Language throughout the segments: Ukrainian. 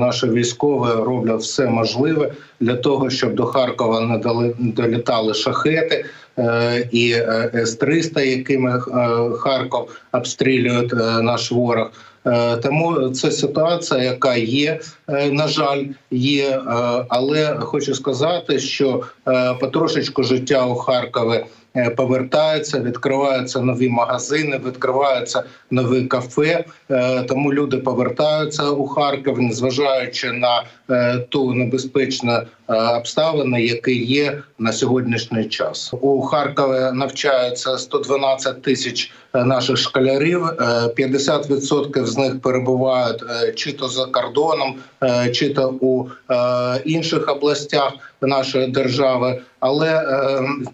Наші військові роблять все можливе для того, щоб до Харкова не долітали шахети е, і е, С-300, якими е, Харков обстрілює е, наш ворог. Е, Тому це ситуація, яка є, е, на жаль, є. е, Але хочу сказати, що потрошечку життя у Харкові повертається, відкриваються нові магазини, відкриваються нові кафе. Тому люди повертаються у Харків, незважаючи на ту небезпечну обставини, які є на сьогоднішній час. У Харкові навчаються 112 тисяч наших школярів. Е, 50% з них перебувають е, чи то за кордоном, е, чи то у е, інших областях нашої держави. Але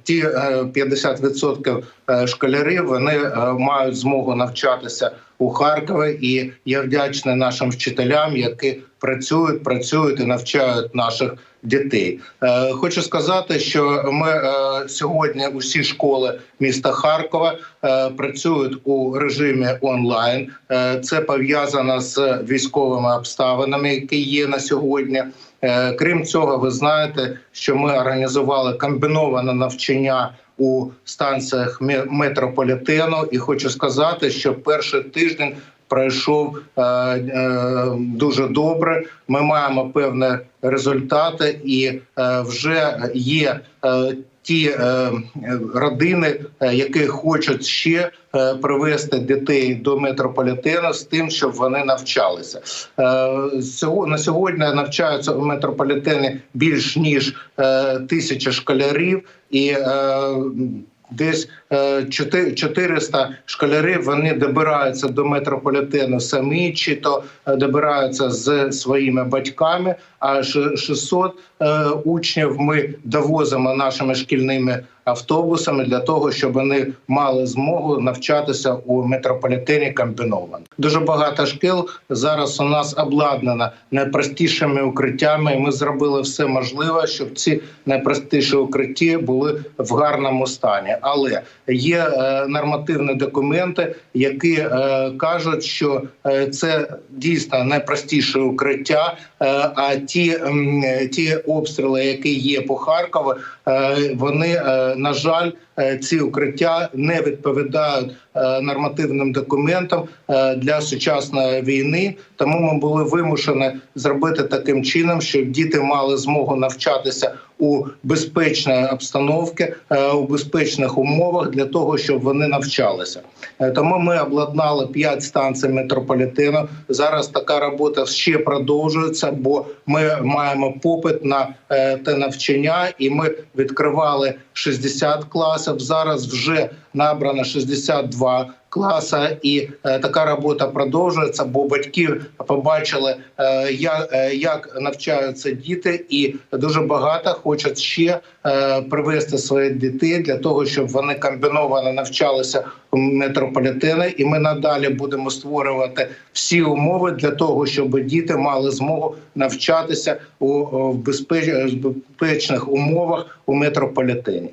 ті е, 50% е, школярів вони мають змогу навчатися у Харкові, і я вдячний нашим вчителям, які працюють, працюють і навчають наших дітей. Е, Хочу сказати, що ми е, сьогодні усі школи міста Харкова е, працюють у режимі онлайн. Е, Це пов'язано з військовими обставинами, які є на сьогодні. Е, Крім цього, ви знаєте, що ми організували комбіноване навчання у станціях ме- метрополітену, і хочу сказати, що перший тиждень пройшов е, е, дуже добре. Ми маємо певні результати, і е, вже є е, ті е, родини, е, які хочуть ще е, привести дітей до метрополітену з тим, щоб вони навчалися. Е, на сьогодні навчаються у метрополітені більш ніж е, тисяча школярів і. е, Десь 400 школярів вони добираються до метрополітену самі, чи то е, добираються з своїми батьками. А ш- 600 е, учнів ми довозимо нашими шкільними автобусами для того, щоб вони мали змогу навчатися у метрополітені комбіновано. Дуже багато шкіл зараз у нас обладнано найпростішими укриттями. і Ми зробили все можливе, щоб ці найпростіші укриття були в гарному стані. Але є е, нормативні документи, які е, кажуть, що е, це дійсно найпростіше укриття. а ті, ті обстріли, які є по Харкову, вони на жаль, ці укриття не відповідають е, нормативним документам е, для сучасної війни. Тому ми були вимушені зробити таким чином, щоб діти мали змогу навчатися у безпечній обстановці, е, у безпечних умовах для того, щоб вони навчалися. Е, Тому ми обладнали 5 станцій метрополітену. Зараз така робота ще продовжується, бо ми маємо попит на е, те навчання, і ми відкривали 60 класів. Зараз вже набрано 62 класа, і е, така робота продовжується, бо батьки побачили, е, як, е, як навчаються діти, і дуже багато хочуть ще е, привести своїх дітей для того, щоб вони комбіновано навчалися у метрополітени. І ми надалі будемо створювати всі умови для того, щоб діти мали змогу навчатися у, безпеч- безпечних умовах у метрополітені.